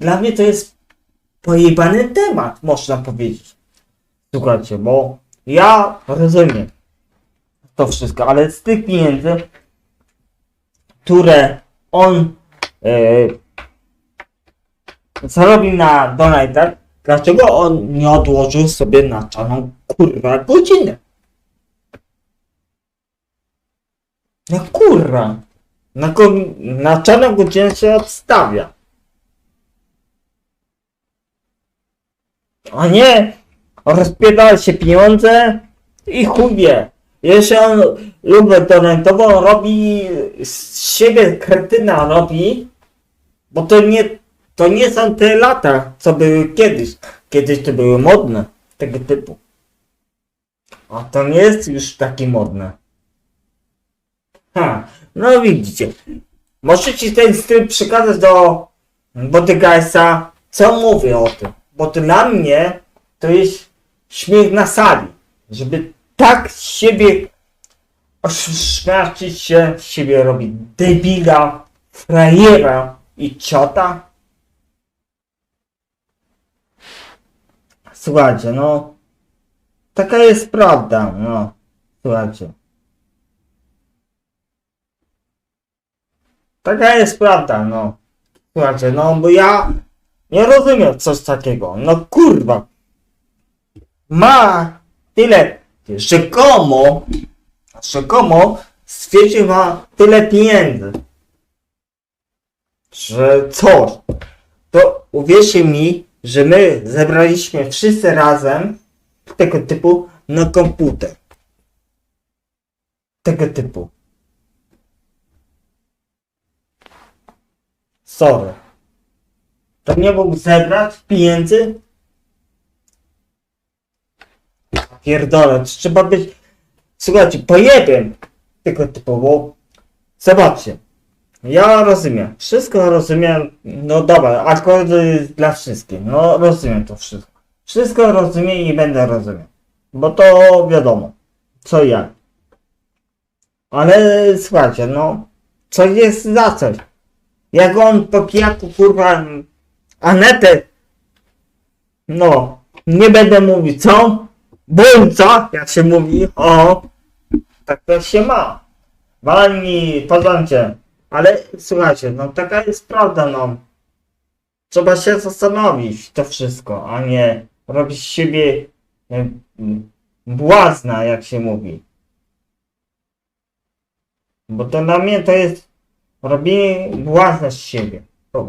dla mnie to jest pojebany temat, można powiedzieć. Słuchajcie, bo ja rozumiem to wszystko, ale z tych pieniędzy, które on e, zarobił na donatach, dlaczego on nie odłożył sobie na czarną kurwa godzinę? Na kurwa. Na, na czarną godzinę się odstawia. A nie rozpierdala się pieniądze i chuj wie. Jeśli on lubi donatowo, on robi z siebie kretyna robi, bo to nie, to nie są te lata, co były kiedyś. Kiedyś to były modne, tego typu. A to nie jest już takie modne. Ha, no widzicie. Możecie ten styl przekazać do Bodyguisa, co mówię o tym. Bo to dla mnie to jest śmiech na sali. Żeby tak siebie ośmieszyć się, siebie robić debila, frajera i ciota. Słuchajcie, no. Taka jest prawda, no. Słuchajcie. Taka jest prawda, no. Słuchajcie, no bo ja nie rozumiem coś takiego. No kurwa. Ma tyle, rzekomo, rzekomo stwierdził ma tyle pieniędzy, że coś. To uwierzcie mi, że my zebraliśmy wszyscy razem tego typu na komputer. Tego typu. Sorry. Nie mógł zebrać pieniędzy? Pierdolę, trzeba być... Słuchajcie, pojebiem tego typu, bo... Zobaczcie. Ja rozumiem. Wszystko rozumiem. No dobra, akordy dla wszystkich. No rozumiem to wszystko. Wszystko rozumiem i będę rozumiał. Bo to wiadomo. Co ja. Ale słuchajcie, no... Co jest za coś? Jak on po pijaku kurwa Anetę. No nie będę mówić co? Bądźca jak się mówi o tak to się ma. Walni poznajcie ale słuchajcie no taka jest prawda no. Trzeba się zastanowić to wszystko a nie robić siebie e, błazna jak się mówi. Bo to dla mnie to jest robienie błazna z siebie po